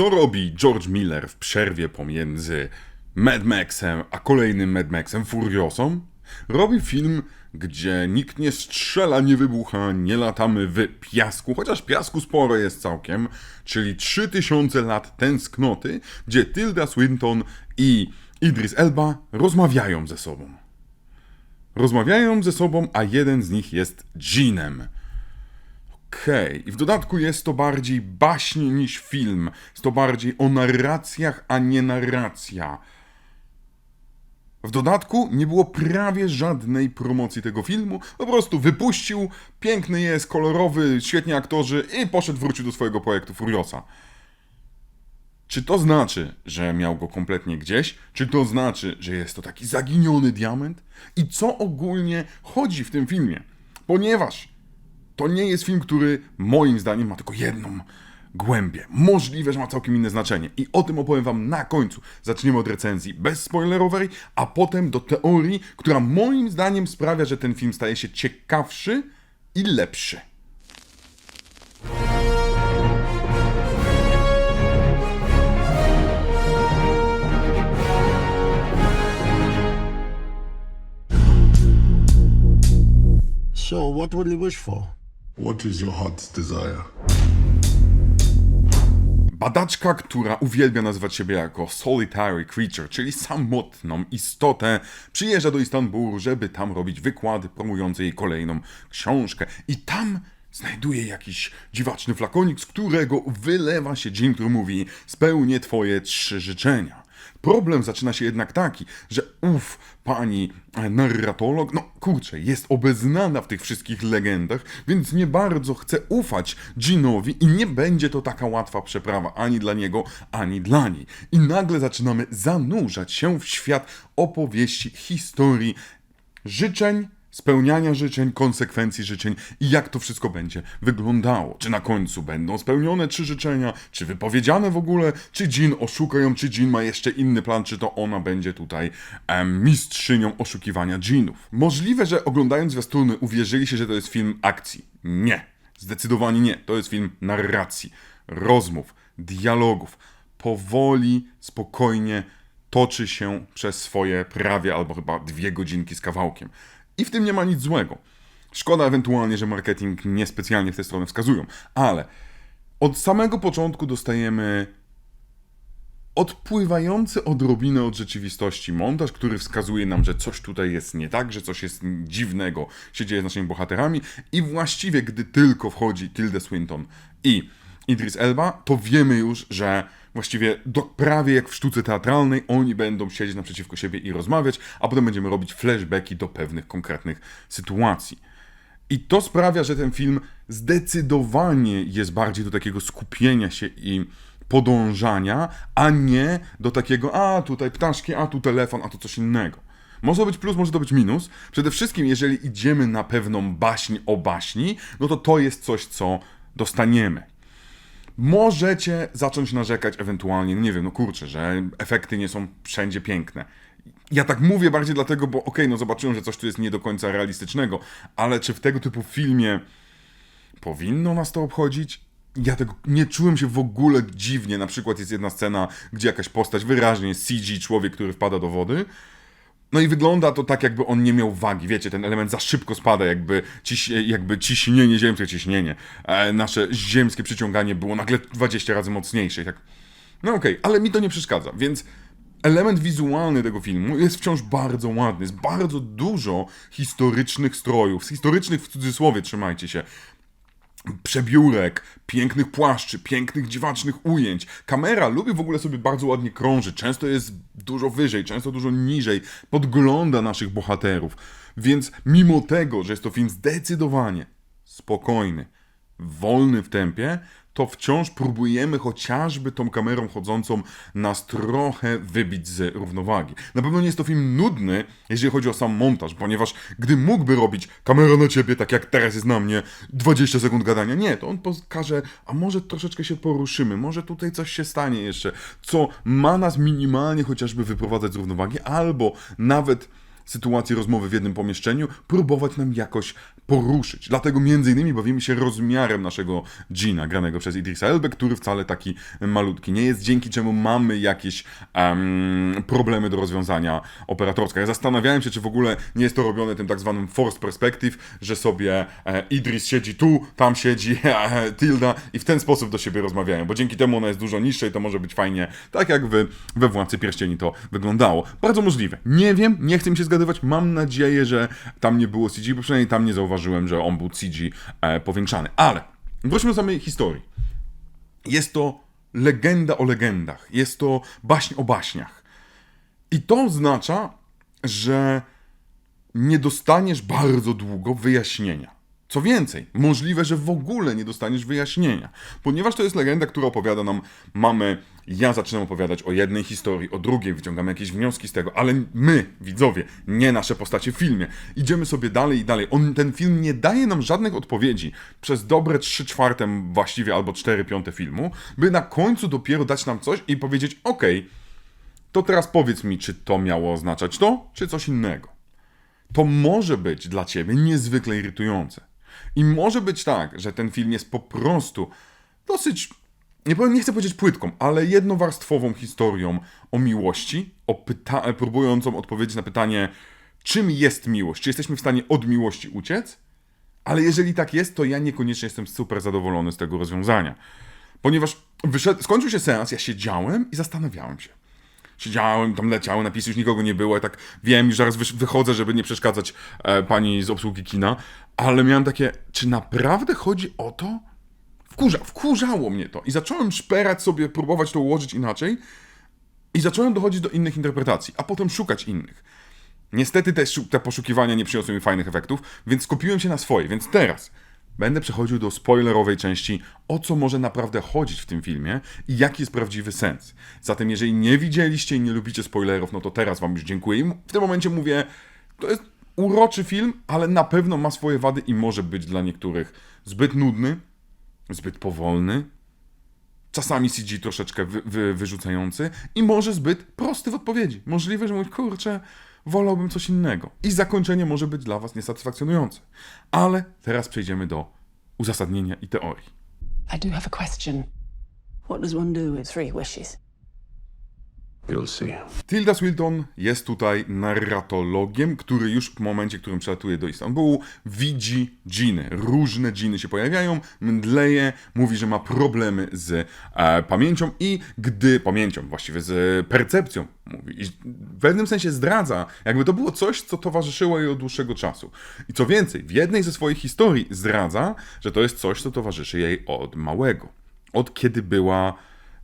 Co robi George Miller w przerwie pomiędzy Mad Maxem a kolejnym Mad Maxem Furiosą? Robi film, gdzie nikt nie strzela, nie wybucha, nie latamy w piasku, chociaż piasku sporo jest całkiem, czyli 3000 lat tęsknoty, gdzie Tilda Swinton i Idris Elba rozmawiają ze sobą. Rozmawiają ze sobą, a jeden z nich jest dżinem. Okej, i w dodatku jest to bardziej baśń niż film. Jest to bardziej o narracjach, a nie narracja. W dodatku nie było prawie żadnej promocji tego filmu. Po prostu wypuścił, piękny jest, kolorowy, świetni aktorzy i poszedł, wrócił do swojego projektu Furiosa. Czy to znaczy, że miał go kompletnie gdzieś? Czy to znaczy, że jest to taki zaginiony diament? I co ogólnie chodzi w tym filmie? Ponieważ to nie jest film, który moim zdaniem ma tylko jedną głębię. Możliwe, że ma całkiem inne znaczenie. I o tym opowiem Wam na końcu. Zaczniemy od recenzji bezspoilerowej, a potem do teorii, która moim zdaniem sprawia, że ten film staje się ciekawszy i lepszy. So, what will you wish for? What is your heart's desire? Badaczka, która uwielbia nazywać siebie jako solitary creature, czyli samotną istotę, przyjeżdża do Istanbulu, żeby tam robić wykłady promujące jej kolejną książkę. I tam znajduje jakiś dziwaczny flakonik, z którego wylewa się dżin, który mówi spełnię twoje trzy życzenia. Problem zaczyna się jednak taki, że ów pani e, narratolog, no kurczę, jest obeznana w tych wszystkich legendach, więc nie bardzo chce ufać Ginowi i nie będzie to taka łatwa przeprawa ani dla niego, ani dla niej. I nagle zaczynamy zanurzać się w świat opowieści, historii, życzeń, spełniania życzeń, konsekwencji życzeń i jak to wszystko będzie wyglądało. Czy na końcu będą spełnione trzy życzenia, czy wypowiedziane w ogóle, czy Jean oszuka ją, czy Jean ma jeszcze inny plan, czy to ona będzie tutaj em, mistrzynią oszukiwania Jeanów. Możliwe, że oglądając zwiastuny uwierzyliście, że to jest film akcji. Nie. Zdecydowanie nie. To jest film narracji, rozmów, dialogów. Powoli, spokojnie toczy się przez swoje prawie albo chyba dwie godzinki z kawałkiem. I w tym nie ma nic złego. Szkoda ewentualnie, że marketing niespecjalnie w tę stronę wskazują, ale od samego początku dostajemy odpływający odrobinę od rzeczywistości montaż, który wskazuje nam, że coś tutaj jest nie tak, że coś jest dziwnego się dzieje z naszymi bohaterami i właściwie gdy tylko wchodzi Tilda Swinton i Idris Elba, to wiemy już, że właściwie do, prawie jak w sztuce teatralnej oni będą siedzieć naprzeciwko siebie i rozmawiać, a potem będziemy robić flashbacki do pewnych konkretnych sytuacji. I to sprawia, że ten film zdecydowanie jest bardziej do takiego skupienia się i podążania, a nie do takiego, a tutaj ptaszki, a tu telefon, a tu coś innego. Może to być plus, może to być minus. Przede wszystkim, jeżeli idziemy na pewną baśń o baśni, no to to jest coś, co dostaniemy. Możecie zacząć narzekać ewentualnie, no nie wiem, no kurczę, że efekty nie są wszędzie piękne. Ja tak mówię bardziej dlatego, bo okej, no zobaczyłem, że coś tu jest nie do końca realistycznego, ale czy w tego typu filmie powinno nas to obchodzić? Ja tego nie czułem się w ogóle dziwnie. Na przykład jest jedna scena, gdzie jakaś postać wyraźnie jest CG, człowiek, który wpada do wody. No i wygląda to tak, jakby on nie miał wagi. Wiecie, ten element za szybko spada, jakby, ciś, jakby ciśnienie, ziemskie ciśnienie. E, nasze ziemskie przyciąganie było nagle 20 razy mocniejsze. Tak. No okej, ale mi to nie przeszkadza, więc element wizualny tego filmu jest wciąż bardzo ładny. Jest bardzo dużo historycznych strojów. Historycznych w cudzysłowie, trzymajcie się przebiórek, pięknych płaszczy, pięknych, dziwacznych ujęć. Kamera lubi w ogóle sobie bardzo ładnie krążyć. Często jest dużo wyżej, często dużo niżej. Podgląda naszych bohaterów. Więc mimo tego, że jest to film zdecydowanie spokojny, wolny w tempie, to wciąż próbujemy chociażby tą kamerą chodzącą nas trochę wybić z równowagi. Na pewno nie jest to film nudny, jeżeli chodzi o sam montaż, ponieważ gdy mógłby robić kamera na ciebie, tak jak teraz jest na mnie, 20 sekund gadania, nie, to on pokaże, a może troszeczkę się poruszymy, może tutaj coś się stanie jeszcze, co ma nas minimalnie chociażby wyprowadzać z równowagi, albo nawet sytuacje rozmowy w jednym pomieszczeniu, próbować nam jakoś poruszyć. Dlatego między innymi bawimy się rozmiarem naszego Gina, granego przez Idrisa Elbę, który wcale taki malutki nie jest, dzięki czemu mamy jakieś em, problemy do rozwiązania operatorskie. Ja zastanawiałem się, czy w ogóle nie jest to robione tym tak zwanym forced perspective, że sobie e, Idris siedzi tu, tam siedzi e, Tilda i w ten sposób do siebie rozmawiają, bo dzięki temu ona jest dużo niższa i to może być fajnie, tak jak we Władcy Pierścieni to wyglądało. Bardzo możliwe. Nie wiem, nie chcę mi się mam nadzieję, że tam nie było CG, bo przynajmniej tam nie zauważyłem, że on był CG e, powiększany. Ale wróćmy do samej historii. Jest to legenda o legendach, jest to baśń o baśniach. I to oznacza, że nie dostaniesz bardzo długo wyjaśnienia. Co więcej, możliwe, że w ogóle nie dostaniesz wyjaśnienia, ponieważ to jest legenda, która opowiada nam, mamy, ja zaczynam opowiadać o jednej historii, o drugiej, wyciągamy jakieś wnioski z tego, ale my, widzowie, nie nasze postacie w filmie, idziemy sobie dalej i dalej. On, ten film nie daje nam żadnych odpowiedzi przez dobre 3 czwarte właściwie albo 4 piąte filmu, by na końcu dopiero dać nam coś i powiedzieć, okej, to teraz powiedz mi, czy to miało oznaczać to, czy coś innego to może być dla ciebie niezwykle irytujące. I może być tak, że ten film jest po prostu dosyć, nie, powiem, nie chcę powiedzieć płytką, ale jednowarstwową historią o miłości, o pyta- próbującą odpowiedzieć na pytanie, czym jest miłość, czy jesteśmy w stanie od miłości uciec? Ale jeżeli tak jest, to ja niekoniecznie jestem super zadowolony z tego rozwiązania. Ponieważ wyszedł, skończył się seans, ja siedziałem i zastanawiałem się siedziałem, tam leciały napisy, już nikogo nie było, i tak wiem, już zaraz wychodzę, żeby nie przeszkadzać e, pani z obsługi kina, ale miałem takie, czy naprawdę chodzi o to? Wkurza, wkurzało mnie to i zacząłem szperać sobie, próbować to ułożyć inaczej i zacząłem dochodzić do innych interpretacji, a potem szukać innych. Niestety te, te poszukiwania nie przyniosły mi fajnych efektów, więc skupiłem się na swoje. Więc teraz będę przechodził do spoilerowej części, o co może naprawdę chodzić w tym filmie i jaki jest prawdziwy sens. Zatem, jeżeli nie widzieliście i nie lubicie spoilerów, no to teraz Wam już dziękuję. W tym momencie mówię, to jest uroczy film, ale na pewno ma swoje wady i może być dla niektórych zbyt nudny, zbyt powolny, czasami CG troszeczkę wy, wy, wyrzucający i może zbyt prosty w odpowiedzi. Możliwe, że mówisz, kurczę, wolałbym coś innego. I zakończenie może być dla Was niesatysfakcjonujące. Ale teraz przejdziemy do uzasadnienia i teorii. I do have a question. What does one do with three wishes? You'll see. Tilda Swinton jest tutaj narratologiem, który już w momencie, w którym przelatuje do Istanbulu, widzi dżiny. Różne dżiny się pojawiają, mdleje, mówi, że ma problemy z e, pamięcią i gdy, pamięcią właściwie, z percepcją, mówi. I w pewnym sensie zdradza, jakby to było coś, co towarzyszyło jej od dłuższego czasu. I co więcej, w jednej ze swoich historii zdradza, że to jest coś, co towarzyszy jej od małego. Od kiedy była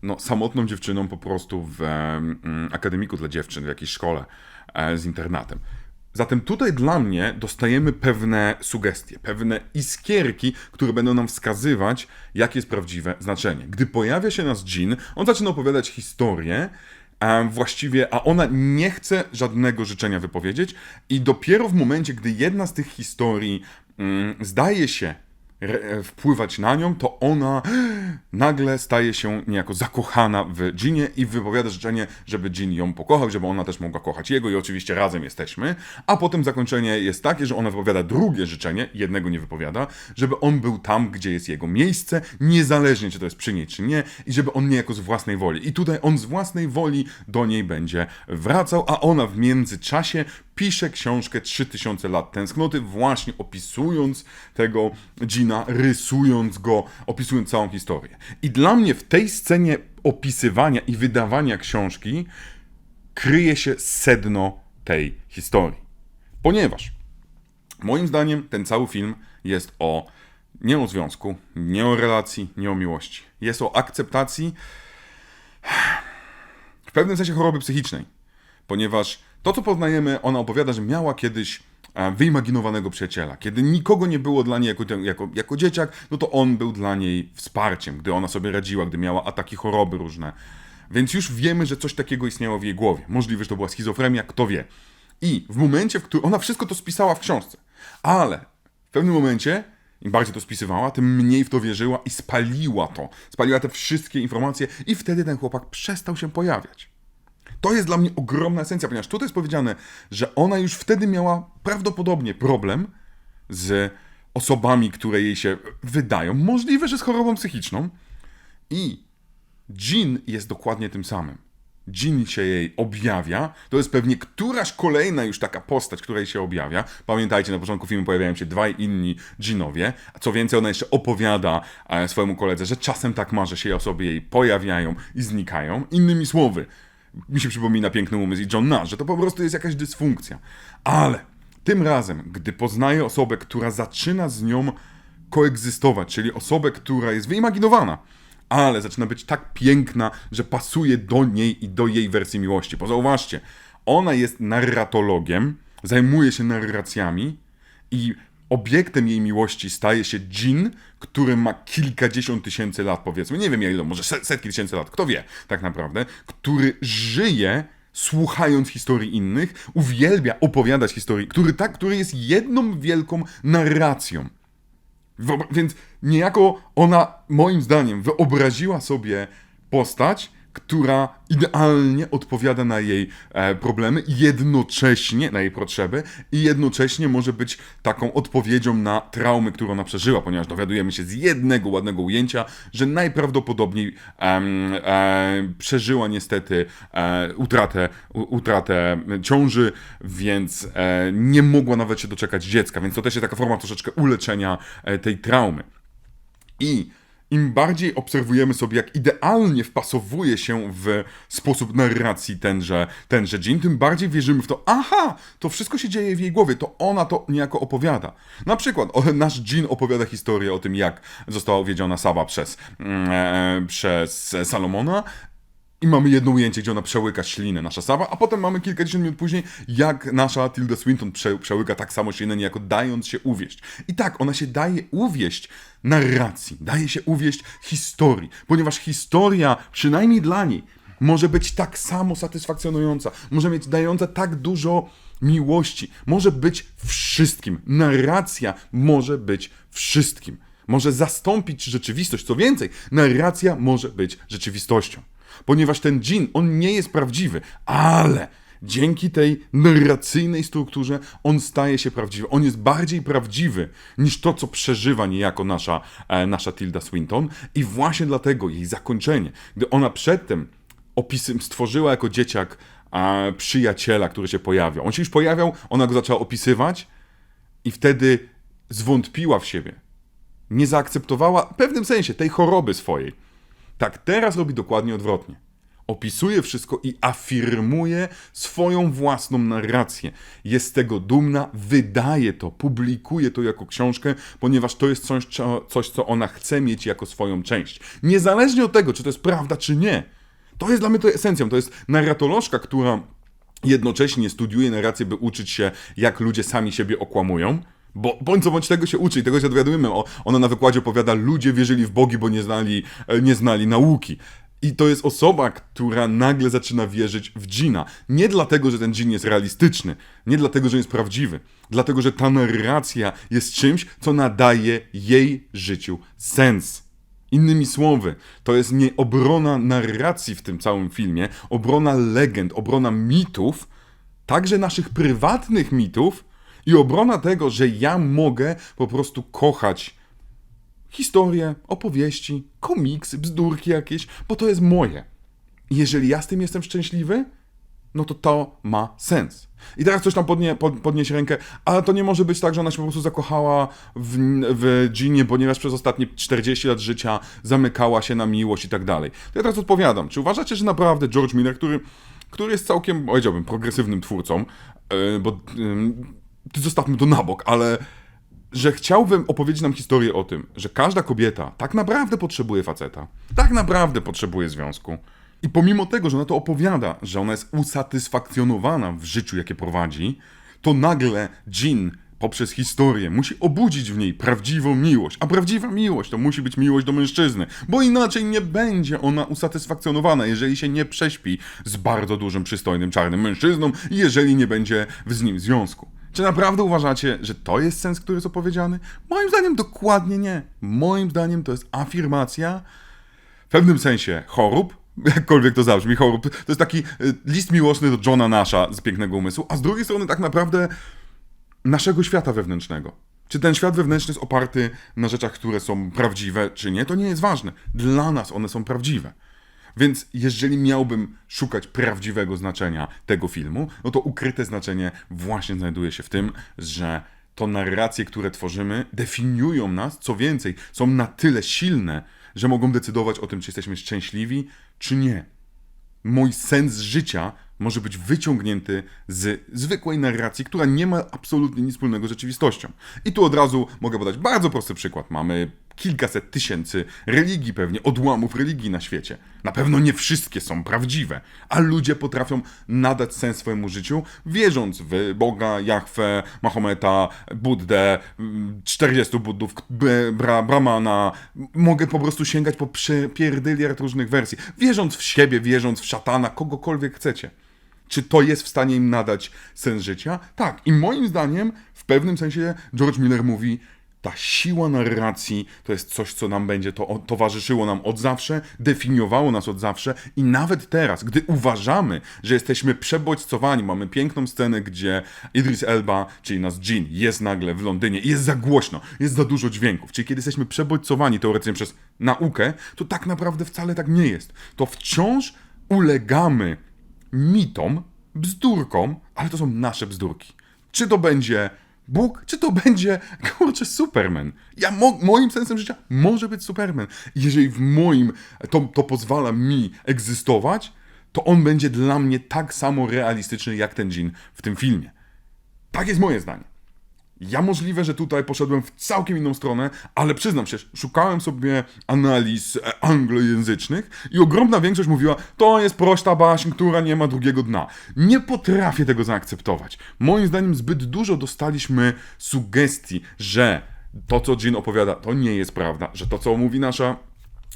no, samotną dziewczyną po prostu w mm, akademiku dla dziewczyn, w jakiejś szkole e, z internatem. Zatem tutaj dla mnie dostajemy pewne sugestie, pewne iskierki, które będą nam wskazywać, jakie jest prawdziwe znaczenie. Gdy pojawia się nas Jean, on zaczyna opowiadać historię, a właściwie, a ona nie chce żadnego życzenia wypowiedzieć i dopiero w momencie, gdy jedna z tych historii mm, zdaje się wpływać na nią, to ona nagle staje się niejako zakochana w Ginie i wypowiada życzenie, żeby Jean ją pokochał, żeby ona też mogła kochać jego i oczywiście razem jesteśmy, a potem zakończenie jest takie, że ona wypowiada drugie życzenie, jednego nie wypowiada, żeby on był tam, gdzie jest jego miejsce, niezależnie czy to jest przy niej, czy nie, i żeby on niejako z własnej woli. I tutaj on z własnej woli do niej będzie wracał, a ona w międzyczasie pisze książkę 3000 lat tęsknoty, właśnie opisując tego Gina, rysując go, opisując całą historię. I dla mnie w tej scenie opisywania i wydawania książki kryje się sedno tej historii. Ponieważ moim zdaniem ten cały film jest o nie o związku, nie o relacji, nie o miłości. Jest o akceptacji w pewnym sensie choroby psychicznej, ponieważ to, co poznajemy, ona opowiada, że miała kiedyś wyimaginowanego przyjaciela. Kiedy nikogo nie było dla niej jako, jako, jako dzieciak, no to on był dla niej wsparciem, gdy ona sobie radziła, gdy miała ataki choroby różne. Więc już wiemy, że coś takiego istniało w jej głowie. Możliwe, że to była schizofrenia, kto wie. I w momencie, w którym ona wszystko to spisała w książce, ale w pewnym momencie, im bardziej to spisywała, tym mniej w to wierzyła i spaliła to. Spaliła te wszystkie informacje, i wtedy ten chłopak przestał się pojawiać. To jest dla mnie ogromna esencja, ponieważ tutaj jest powiedziane, że ona już wtedy miała prawdopodobnie problem z osobami, które jej się wydają, możliwe, że z chorobą psychiczną. I Jean jest dokładnie tym samym. Jean się jej objawia. To jest pewnie któraś kolejna już taka postać, która jej się objawia. Pamiętajcie, na początku filmu pojawiają się dwaj inni Jeanowie. Co więcej, ona jeszcze opowiada e, swojemu koledze, że czasem tak ma, że się osoby jej pojawiają i znikają. Innymi słowy, mi się przypomina piękny umysł i John Nash, że to po prostu jest jakaś dysfunkcja. Ale tym razem, gdy poznaje osobę, która zaczyna z nią koegzystować, czyli osobę, która jest wyimaginowana, ale zaczyna być tak piękna, że pasuje do niej i do jej wersji miłości. Bo zauważcie, ona jest narratologiem, zajmuje się narracjami i obiektem jej miłości staje się dżin, który ma kilkadziesiąt tysięcy lat, powiedzmy, nie wiem ile, może set- setki tysięcy lat, kto wie, tak naprawdę, który żyje słuchając historii innych, uwielbia opowiadać historii, który tak, który jest jedną wielką narracją. Więc niejako ona, moim zdaniem, wyobraziła sobie postać, która idealnie odpowiada na jej e, problemy, jednocześnie na jej potrzeby, i jednocześnie może być taką odpowiedzią na traumy, które ona przeżyła, ponieważ dowiadujemy się z jednego ładnego ujęcia, że najprawdopodobniej em, e, przeżyła niestety e, utratę, u, utratę ciąży, więc e, nie mogła nawet się doczekać dziecka, więc to też jest taka forma troszeczkę uleczenia tej traumy. I im bardziej obserwujemy sobie, jak idealnie wpasowuje się w sposób narracji tenże, tenże Jean, tym bardziej wierzymy w to, aha, to wszystko się dzieje w jej głowie, to ona to niejako opowiada. Na przykład nasz Jean opowiada historię o tym, jak została uwiedziona Saba przez, mm, e, przez Salomona, i mamy jedno ujęcie, gdzie ona przełyka ślinę, nasza Sawa, a potem mamy kilkadziesiąt minut później, jak nasza Tilda Swinton prze, przełyka tak samo ślinę, niejako dając się uwieść. I tak, ona się daje uwieść narracji, daje się uwieść historii, ponieważ historia, przynajmniej dla niej, może być tak samo satysfakcjonująca, może mieć dająca tak dużo miłości, może być wszystkim. Narracja może być wszystkim. Może zastąpić rzeczywistość. Co więcej, narracja może być rzeczywistością. Ponieważ ten dżin, on nie jest prawdziwy, ale dzięki tej narracyjnej strukturze on staje się prawdziwy. On jest bardziej prawdziwy niż to, co przeżywa niejako nasza, e, nasza Tilda Swinton. I właśnie dlatego jej zakończenie, gdy ona przedtem opisy stworzyła jako dzieciak e, przyjaciela, który się pojawiał. On się już pojawiał, ona go zaczęła opisywać i wtedy zwątpiła w siebie. Nie zaakceptowała w pewnym sensie tej choroby swojej. Tak teraz robi dokładnie odwrotnie. Opisuje wszystko i afirmuje swoją własną narrację. Jest tego dumna, wydaje to, publikuje to jako książkę, ponieważ to jest coś, co- coś, co ona chce mieć jako swoją część. Niezależnie od tego, czy to jest prawda, czy nie. To jest dla mnie to esencją. To jest narratolożka, która jednocześnie studiuje narrację, by uczyć się, jak ludzie sami siebie okłamują. Bo bądź co bądź tego się uczy i tego się dowiadujemy. O, ona na wykładzie opowiada, ludzie wierzyli w bogi, bo nie znali, e, nie znali nauki. I to jest osoba, która nagle zaczyna wierzyć w dżina. Nie dlatego, że ten dżin jest realistyczny, nie dlatego, że jest prawdziwy, dlatego, że ta narracja jest czymś, co nadaje jej życiu sens. Innymi słowy, to jest nie obrona narracji w tym całym filmie, obrona legend, obrona mitów, także naszych prywatnych mitów i obrona tego, że ja mogę po prostu kochać historie, opowieści, komiksy, bzdurki jakieś, bo to jest moje. Jeżeli ja z tym jestem szczęśliwy, no to to ma sens. I teraz ktoś tam podnie, pod, rękę, ale to nie może być tak, że ona się po prostu zakochała w, w Ginie, ponieważ przez ostatnie 40 lat życia zamykała się na miłość i tak dalej. To ja teraz odpowiadam. Czy uważacie, że naprawdę George Miller, który, który jest całkiem, powiedziałbym, progresywnym twórcą, yy, bo yy, zostawmy to na bok, ale że chciałbym opowiedzieć nam historię o tym, że każda kobieta tak naprawdę potrzebuje faceta, tak naprawdę potrzebuje związku. I pomimo tego, że ona to opowiada, że ona jest usatysfakcjonowana w życiu, jakie prowadzi, to nagle Jean poprzez historię musi obudzić w niej prawdziwą miłość. A prawdziwa miłość to musi być miłość do mężczyzny, bo inaczej nie będzie ona usatysfakcjonowana, jeżeli się nie prześpi z bardzo dużym, przystojnym, czarnym mężczyzną jeżeli nie będzie z nim związku. Czy naprawdę uważacie, że to jest sens, który jest opowiedziany? Moim zdaniem dokładnie nie. Moim zdaniem to jest afirmacja w pewnym sensie chorób, Jakkolwiek to zabrzmi, horror. To jest taki y, list miłosny do Johna Nasha z Pięknego Umysłu, a z drugiej strony tak naprawdę naszego świata wewnętrznego. Czy ten świat wewnętrzny jest oparty na rzeczach, które są prawdziwe, czy nie, to nie jest ważne. Dla nas one są prawdziwe. Więc jeżeli miałbym szukać prawdziwego znaczenia tego filmu, no to ukryte znaczenie właśnie znajduje się w tym, że to narracje, które tworzymy, definiują nas, co więcej, są na tyle silne, że mogą decydować o tym, czy jesteśmy szczęśliwi, czy nie mój sens życia może być wyciągnięty z zwykłej narracji, która nie ma absolutnie nic wspólnego z rzeczywistością. I tu od razu mogę podać bardzo prosty przykład. Mamy kilkaset tysięcy religii, pewnie odłamów religii na świecie. Na pewno nie wszystkie są prawdziwe, a ludzie potrafią nadać sens swojemu życiu, wierząc w Boga, Jahwe, Mahometa, Buddę, mm, 40 Buddów, Bra, Brahmana. Mogę po prostu sięgać po przepierdyliard różnych wersji. Wierząc w siebie, wierząc w szatana, kogokolwiek chcecie. Czy to jest w stanie im nadać sens życia? Tak. I moim zdaniem, w pewnym sensie, George Miller mówi, ta siła narracji to jest coś, co nam będzie to towarzyszyło nam od zawsze, definiowało nas od zawsze i nawet teraz, gdy uważamy, że jesteśmy przebodźcowani, mamy piękną scenę, gdzie Idris Elba, czyli nasz Jean, jest nagle w Londynie i jest za głośno, jest za dużo dźwięków, czyli kiedy jesteśmy przebodźcowani teoretycznie przez naukę, to tak naprawdę wcale tak nie jest. To wciąż ulegamy mitom, bzdurkom, ale to są nasze bzdurki. Czy to będzie Bóg, czy to będzie, kurczę, Superman. Ja, mo, moim sensem życia może być Superman. Jeżeli w moim, to, to pozwala mi egzystować, to on będzie dla mnie tak samo realistyczny jak ten dżin w tym filmie. Tak jest moje zdanie. Ja możliwe, że tutaj poszedłem w całkiem inną stronę, ale przyznam się, szukałem sobie analiz e, anglojęzycznych i ogromna większość mówiła, to jest prosta baśń, która nie ma drugiego dna. Nie potrafię tego zaakceptować. Moim zdaniem zbyt dużo dostaliśmy sugestii, że to, co Jean opowiada, to nie jest prawda, że to, co mówi nasza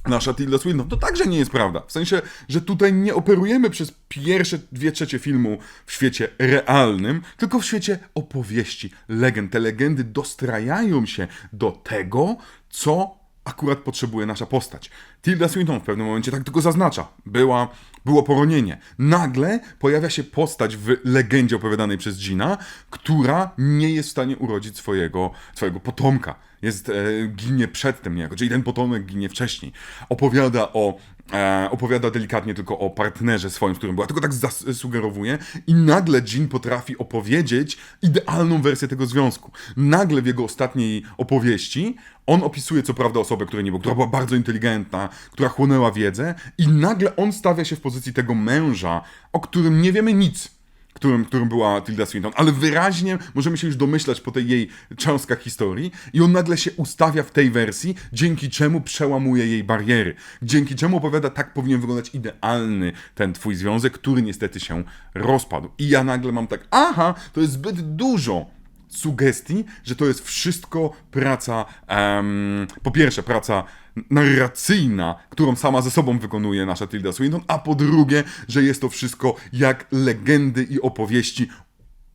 nasza Tilda Swinton, to także nie jest prawda. W sensie, że tutaj nie operujemy przez pierwsze dwie trzecie filmu w świecie realnym, tylko w świecie opowieści, legend. Te legendy dostrajają się do tego, co akurat potrzebuje nasza postać. Tilda Swinton w pewnym momencie tak tylko zaznacza. Była, było poronienie. Nagle pojawia się postać w legendzie opowiadanej przez Gina, która nie jest w stanie urodzić swojego, swojego potomka. Jest, e, ginie przedtem niejako, czyli ten potomek ginie wcześniej. Opowiada o e, opowiada delikatnie tylko o partnerze swoim, z którym była, tylko tak zasugerowuje i nagle Jean potrafi opowiedzieć idealną wersję tego związku. Nagle w jego ostatniej opowieści on opisuje co prawda osobę, której nie było, która była bardzo inteligentna, która chłonęła wiedzę i nagle on stawia się w pozycji tego męża, o którym nie wiemy nic którym, którym była Tilda Swinton, ale wyraźnie możemy się już domyślać po tej jej cząstkach historii i on nagle się ustawia w tej wersji, dzięki czemu przełamuje jej bariery, dzięki czemu opowiada, tak powinien wyglądać idealny ten twój związek, który niestety się rozpadł. I ja nagle mam tak, aha, to jest zbyt dużo sugestii, że to jest wszystko praca, em, po pierwsze praca narracyjna, którą sama ze sobą wykonuje nasza Tilda Swinton, a po drugie, że jest to wszystko jak legendy i opowieści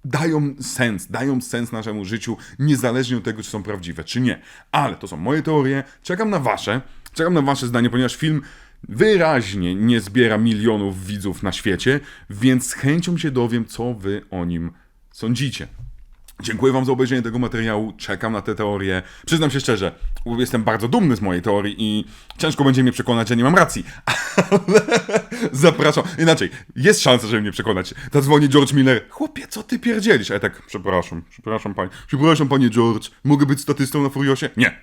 dają sens, dają sens naszemu życiu, niezależnie od tego, czy są prawdziwe, czy nie. Ale to są moje teorie, czekam na wasze, czekam na wasze zdanie, ponieważ film wyraźnie nie zbiera milionów widzów na świecie, więc z chęcią się dowiem, co wy o nim sądzicie. Dziękuję Wam za obejrzenie tego materiału. Czekam na te teorie. Przyznam się szczerze, jestem bardzo dumny z mojej teorii i ciężko będzie mnie przekonać, że nie mam racji. Ale zapraszam. Inaczej, jest szansa, żeby mnie przekonać. Zadzwoni George Miller. Chłopie, co ty pierdzielisz? A ja tak, przepraszam, przepraszam panie. Przepraszam panie George, mogę być statystą na Furiosie? Nie.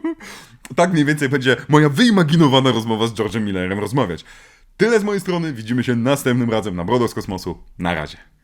tak mniej więcej będzie moja wyimaginowana rozmowa z George'em Millerem rozmawiać. Tyle z mojej strony. Widzimy się następnym razem na Brodo z Kosmosu. Na razie.